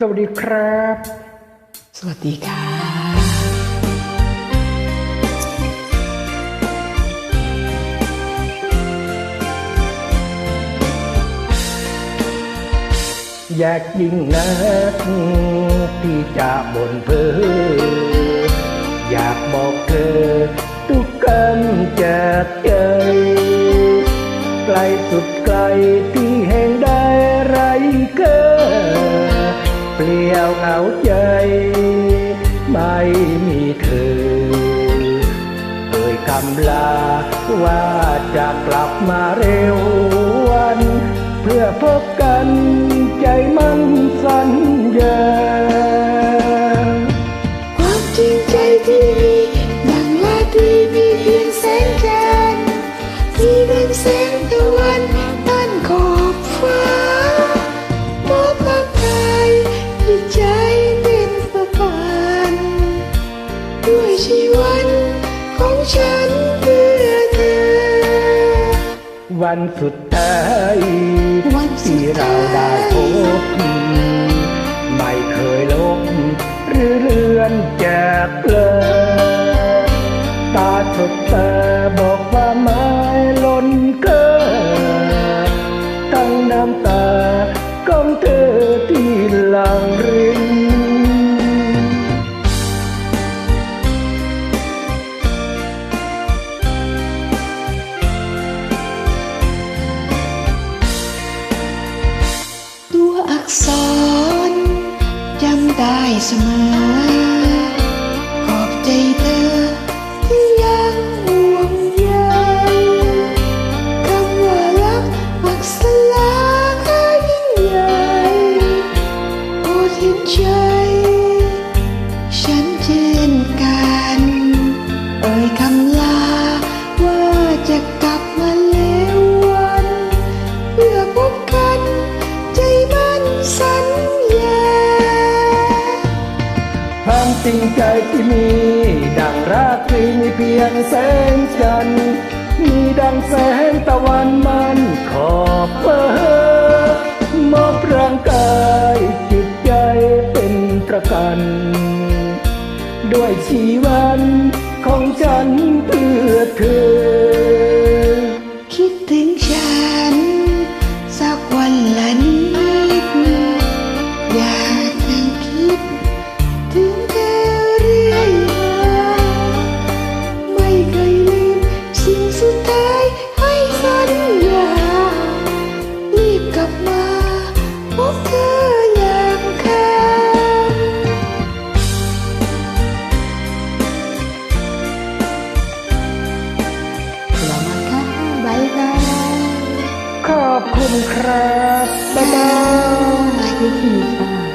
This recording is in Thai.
สวัสดีครับ สวัสดีค่ะ อยากยิ่งนักที่จะบ่นเพ้ออยากบอกเธอทุกคำจากใจไกลสุดไกลที่ เลี่ยวเหงาใจ ไม่มีเธอเอ่ยคำลาว่าจะกลับมาเร็ววัน เพื่อพบกันใจมันสัญญาความจริงใจที่มีดังลาตรีมีเพียงแสงจันทร์ที่ดังแสงตะวัน วันสุดท้ายวันสุที่ดเราท้ายได้พบไม่เคยลบหรือเลือนจากเลยตาสดตาบอกว่าไม้ล้นเกิดทั้งน้ำตาของเธอที่หลังริ ได้เสมอ จริงใจที่มี ดังราตรีมีเพียงแสงจันทร์มีดังแสงตะวันมันขอบฟ้ามอบร่างกายจิตใจเป็นประกัน ด้วยชีวัน คุณครับบ๊ายบายสวัสดีค่ะ